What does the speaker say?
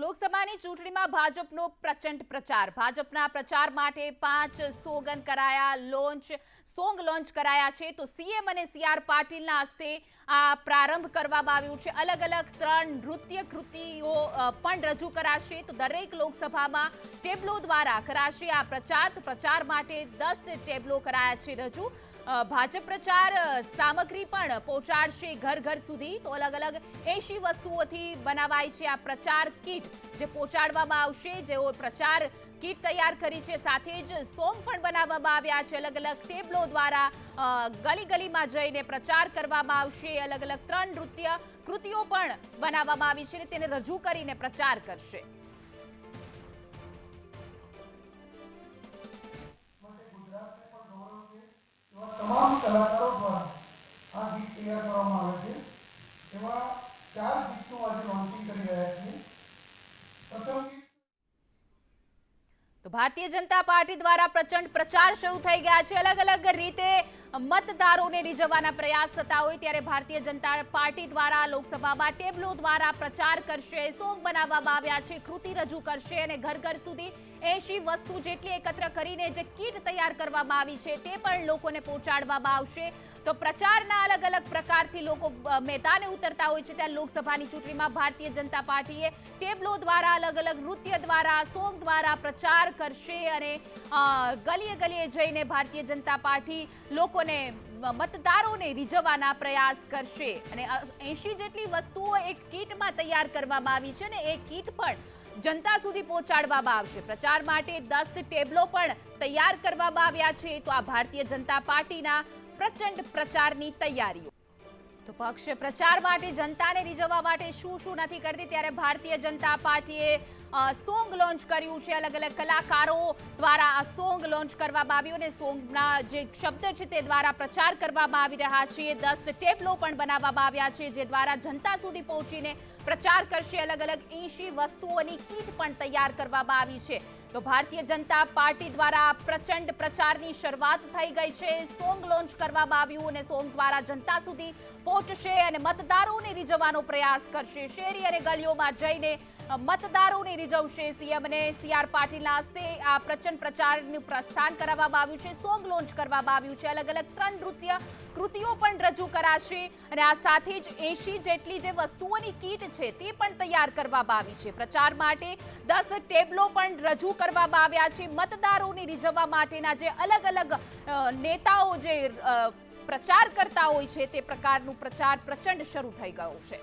લોકસભાની ચૂંટણીમાં ભાજપનો પ્રચંડ પ્રચાર. ભાજપના પ્રચાર માટે પાંચ સોગન કરાયા, લોન્ચ, સોંગ લોન્ચ કરાયા છે. તો સીએમ અને સીઆર પાટીલના હસ્તે આ પ્રારંભ કરવામાં આવ્યું છે. અલગ અલગ ત્રણ નૃત્ય કૃતિઓ પણ રજૂ કરાશે. તો દરેક લોકસભામાં ટેબલો દ્વારા કરાશે આ પ્રચાર. પ્રચાર માટે દસ ટેબલો કરાયા છે રજૂ. ભાજપ પ્રચાર સામગ્રી પણ પહોંચાડશે ઘર ઘર સુધી. તો અલગ અલગ એસી વસ્તુઓથી બનાવાય છે આ પ્રચાર કીટ, જે પહોંચાડવામાં આવશે. જેઓ પ્રચાર કીટ તૈયાર કરી છે, સાથે જ સોંગ પણ બનાવવામાં આવ્યા છે. અલગ અલગ ટેબલો દ્વારા ગલી ગલીમાં જઈને પ્રચાર કરવામાં આવશે. અલગ અલગ ત્રણ નૃત્ય કૃતિઓ પણ બનાવવામાં આવી છે તેને રજૂ કરીને પ્રચાર કરશે. ભારતીય જનતા પાર્ટી દ્વારા પ્રચંડ પ્રચાર શરૂ થઈ ગયા છે. અલગ અલગ રીતે મતદારોને રીઝવવાના પ્રયાસ થતા હોય ત્યારે ભારતીય જનતા પાર્ટી દ્વારા લોકસભામાં ટેબલો દ્વારા પ્રચાર કરશે, સોંગ બનાવવામાં આવ્યા છે, કૃતિ રજૂ કરશે અને ઘર ઘર સુધી એસી વસ્તુ જેટલી એકત્ર કરીને જે કીટ તૈયાર કરવામાં આવી છે તે પણ લોકોને પહોંચાડવામાં આવશે. તો પ્રચારના અલગ અલગ પ્રકારથી લોકો મેદાને ઉતરતા હોય છે. ત્યાં લોકસભાની ચૂંટણીમાં ભારતીય જનતા પાર્ટીએ ટેબલો દ્વારા, અલગ અલગ નૃત્ય દ્વારા, સોંગ દ્વારા પ્રચાર કરશે અને ગલીએ ગલીએ જઈને ભારતીય જનતા પાર્ટી લોકોને મતદારોને રીઝવવાના પ્રયાસ કરશે. અને એંશી જેટલી વસ્તુઓ એક કીટમાં તૈયાર કરવામાં આવી છે ને એ કીટ પણ જનતા સુધી પહોંચાડવામાં આવશે. પ્રચાર માટે દસ ટેબલો પણ તૈયાર કરવામાં આવ્યા છે. તો આ ભારતીય જનતા પાર્ટીના પ્રચંડ પ્રચારની તૈયારીઓ. તો પક્ષ પ્રચાર માટે જનતાને રીઝવવા માટે શું શું નથી કરતી? ત્યારે ભારતીય જનતા પાર્ટીએ સોંગ લોન્ચ કર્યું છે. અલગ અલગ કલાકારો દ્વારા આ સોંગ લોન્ચ કરવામાં આવ્યું અને સોંગના જે શબ્દ છે તે દ્વારા પ્રચાર કરવામાં આવી રહ્યા છે. દસ ટેબલો પણ બનાવવામાં આવ્યા છે, જે દ્વારા જનતા સુધી પહોંચીને પ્રચાર કરશે અલગ અલગ એંશી વસ્તુઓની કીટ પણ તૈયાર કરવામાં આવી છે. તો ભારતીય જનતા પાર્ટી દ્વારા પ્રચંડ પ્રચારની શરૂઆત થઈ ગઈ છે. સોંગ લોન્ચ કરવામાં આવ્યું અને સોંગ દ્વારા જનતા સુધી પહોંચશે અને મતદારોને રીઝવવાનો પ્રયાસ કરશે. શેરી અને ગલીઓમાં જઈને મતદારોને રીઝવશે સીએમ અને સીઆર પાટીલના હસ્તે આ પ્રચંડ પ્રચારનું પ્રસ્થાન કરાવવામાં આવ્યું છે. સોંગ લોન્ચ કરવામાં આવ્યું છે. અલગ અલગ ત્રણ નૃત્ય કૃતિઓ પણ રજૂ કરાશે અને આ સાથે જ એંશી જેટલી જે વસ્તુઓની કીટ છે તે પણ તૈયાર કરવામાં આવી છે. પ્રચાર માટે દસ ટેબલો પણ રજૂ કરવામાં આવ્યા છે. મતદારોને રીઝવવા માટેના જે અલગ અલગ નેતાઓ જે પ્રચાર કરતા હોય છે તે પ્રકારનું પ્રચાર પ્રચંડ શરૂ થઈ ગયો છે.